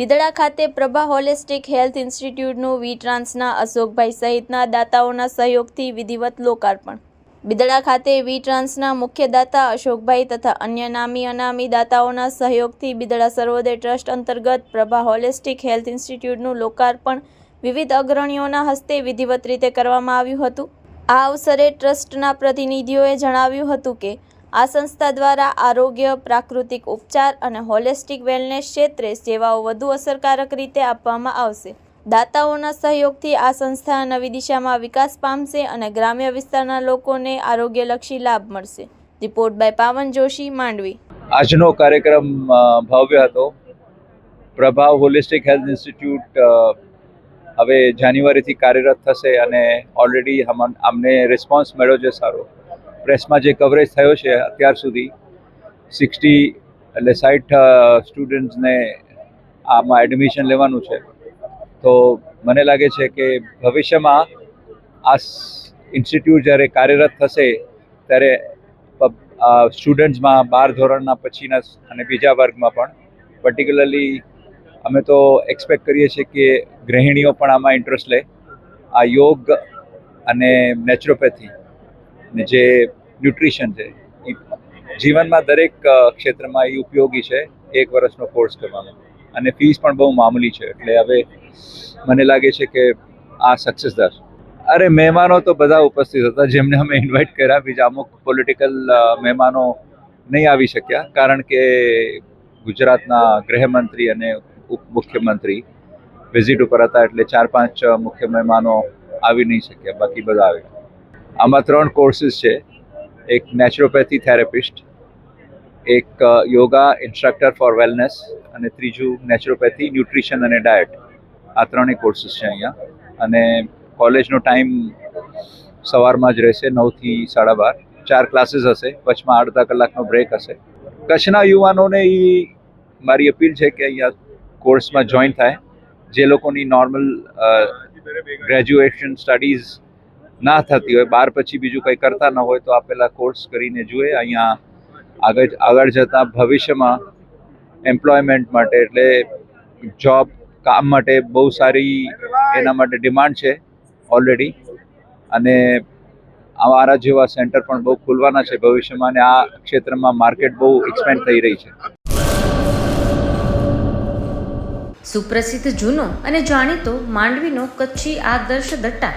બિદડા ખાતે Prabha holistic health ઇન્સ્ટિટ્યૂટનું V ટ્રાન્સના અશોકભાઈ સહિતના દાતાઓના સહયોગથી વિધિવત લોકાર્પણ. બિદડા ખાતે વી ટ્રાન્સના મુખ્ય દાતા અશોકભાઈ તથા અન્ય નામી અનામી દાતાઓના સહયોગથી બિદડા સર્વોદય ટ્રસ્ટ અંતર્ગત પ્રભા હોલિસ્ટિક હેલ્થ ઇન્સ્ટિટ્યૂટનું લોકાર્પણ વિવિધ અગ્રણીઓના હસ્તે વિધિવત રીતે કરવામાં આવ્યું હતું. આ અવસરે ટ્રસ્ટના પ્રતિનિધિઓએ જણાવ્યું હતું કે આ સંસ્થા દ્વારા આરોગ્ય, પ્રાકૃતિક ઉપચાર અને હોલિસ્ટિક વેલનેસ ક્ષેત્રે સેવાઓ વધુ અસરકારક રીતે આપવામાં આવશે. દાતાઓના સહયોગથી આ સંસ્થા નવી દિશામાં વિકાસ પામશે અને ગ્રામ્ય વિસ્તારના લોકોને આરોગ્યલક્ષી લાભ મળશે. રિપોર્ટ બાય પાવન જોશી, માંડવી. આજનો કાર્યક્રમ ભવ્ય હતો. પ્રભાવ હોલિસ્ટિક હેલ્થ ઇન્સ્ટિટ્યૂટ હવે જાન્યુઆરીથી કાર્યરત થશે અને ઓલરેડી અમને રિસ્પોન્સ મળ્યો છે સારો. પ્રેસમાં જે કવરેજ થયો છે અત્યાર સુધી સિક્સટી એટલે સાઠ સ્ટુડન્ટ્સને આમાં એડમિશન લેવાનું છે. તો મને લાગે છે કે ભવિષ્યમાં આ ઇન્સ્ટિટ્યૂટ જ્યારે કાર્યરત થશે, ત્યારે સ્ટુડન્ટ્સમાં બાર ધોરણના પછીના અને બીજા વર્ગમાં પણ પર્ટિક્યુલરલી અમે તો એક્સપેક્ટ કરીએ છીએ કે ગૃહિણીઓ પણ આમાં ઇન્ટરેસ્ટ લે. આ યોગ અને નેચરોપેથી ને જે ન્યુટ્રિશન છે. જીવનમાં દરેક ક્ષેત્રમાં એ ઉપયોગી છે એક વર્ષનો કોર્સ કરવાનો. અને ફીસ પણ બહુ મામૂલી છે. એટલે હવે મને લાગે છે કે આ સક્સેસ થશે. અરે, મહેમાનો તો બધા ઉપસ્થિત હતા જેમને અમે ઇન્વાઇટ કર્યા બીજા અમુક પોલિટિકલ મહેમાનો નહીં આવી શક્યા. કારણ કે ગુજરાતના ગૃહમંત્રી અને ઉપ મુખ્યમંત્રી વિઝિટ ઉપર હતા એટલે ચાર પાંચ મુખ્ય મહેમાનો આવી નહીં શક્યા. બાકી બધા આવ્યા આમાં ત્રણ કોર્સીસ છે. એક નેચરોપેથી થેરેપિસ્ટ એક યોગા ઇન્સ્ટ્રક્ટર ફોર વેલનેસ અને ત્રીજું નેચરોપેથી ન્યુટ્રિશન અને ડાયટ આ ત્રણેય કોર્સીસ છે અહીંયા. અને કોલેજનો ટાઈમ સવારમાં જ રહેશે, નવથી સાડા બાર. ચાર ક્લાસીસ હશે, વચમાં અડધા કલાકનો બ્રેક હશે. કચ્છના યુવાનોને એ મારી અપીલ છે કે અહીંયા કોર્સમાં જોઈન થાય. જે લોકોની નોર્મલ ગ્રેજ્યુએશન સ્ટડીઝ ના થતી હોય, બાર પછી બીજું કંઈ કરતા ન હોય તો આ પહેલાં કોર્સ કરીને જુએ. અહીંયા આગળ આગળ જતાં ભવિષ્યમાં એમ્પ્લોયમેન્ટ માટે એટલે જોબ કામ માટે બહુ સારી એના માટે ડિમાન્ડ છે ઓલરેડી અને અમારા જેવા સેન્ટર પણ બહુ ખુલવાના છે ભવિષ્યમાં અને આ ક્ષેત્રમાં માર્કેટ બહુ એક્સપેન્ડ થઈ રહી છે. સુપ્રસિદ્ધ જૂનો અને જાણીતો માંડવીનો કચ્છી આદર્શ દટ્ટા